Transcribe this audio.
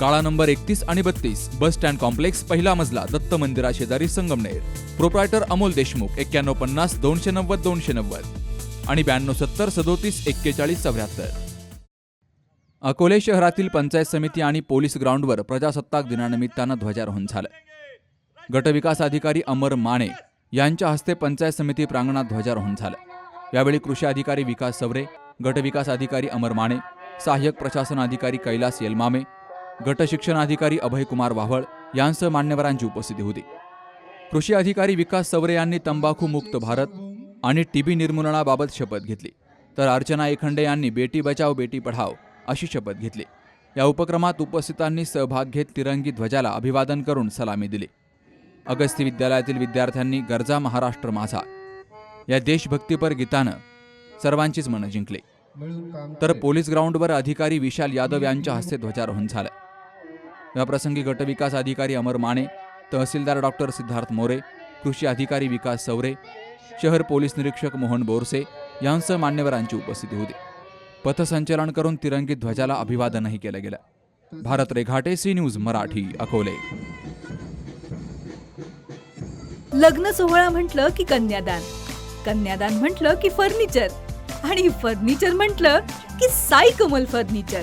काळा नंबर एकतीस आणि बत्तीस बस स्टँड कॉम्प्लेक्स पहिला मजला दत्त मंदिरा शेजारी संगमनेर. प्रोप्रायटर अमोल देशमुख एक्क्याण्णव पन्नास दोनशे नव्वद दोनशे नव्वद. आणि ब्याण्णव सत्तर सदोतीस एक्केचाळीस चौऱ्याहत्तर. अकोले शहरातील पंचायत समिती आणि पोलीस ग्राउंडवर प्रजासत्ताक दिनानिमित्तानं ध्वजारोहण झालं. गटविकास अधिकारी अमर माने यांच्या हस्ते पंचायत समिती प्रांगणात ध्वजारोहण झालं. यावेळी कृषी अधिकारी विकास सवरे गटविकास अधिकारी अमर माने सहाय्यक प्रशासन अधिकारी कैलास येलमामे गटशिक्षणाधिकारी शिक्षण अधिकारी अभयकुमार वाव्हळ यांसह मान्यवरांची उपस्थिती होती. कृषी अधिकारी विकास सवरे यांनी तंबाखू मुक्त भारत आणि टीबी निर्मूलनाबाबत शपथ घेतली. तर अर्चना एखंडे यांनी बेटी बचाव बेटी पढाव अशी शपथ घेतली. या उपक्रमात उपस्थितांनी सहभाग घेत तिरंगी ध्वजाला अभिवादन करून सलामी दिली. अगस्ती विद्यालयातील विद्यार्थ्यांनी गरजा महाराष्ट्र माझा. या देशभक्तीपर गीतानं सर्वांचीच मनं जिंकली. तर पोलीस ग्राउंडवर अधिकारी विशाल यादव यांच्या हस्ते ध्वजारोहण झालं. याप्रसंगी गटविकास अधिकारी अमर माने तहसीलदार डॉक्टर सिद्धार्थ मोरे कृषी अधिकारी विकास सवरे शहर पोलीस निरीक्षक मोहन बोरसे यांसह मान्यवरांची उपस्थिती होती. पथसंचलन करून तिरंगी ध्वजाला अभिवादनही केलं गेलं. Bharat Reghate C News Marathi Akole. लग्न सोहळा म्हटलं की कन्यादान कन्यादान म्हटलं की फर्निचर आणि फर्निचर म्हटलं की साई कमल फर्निचर.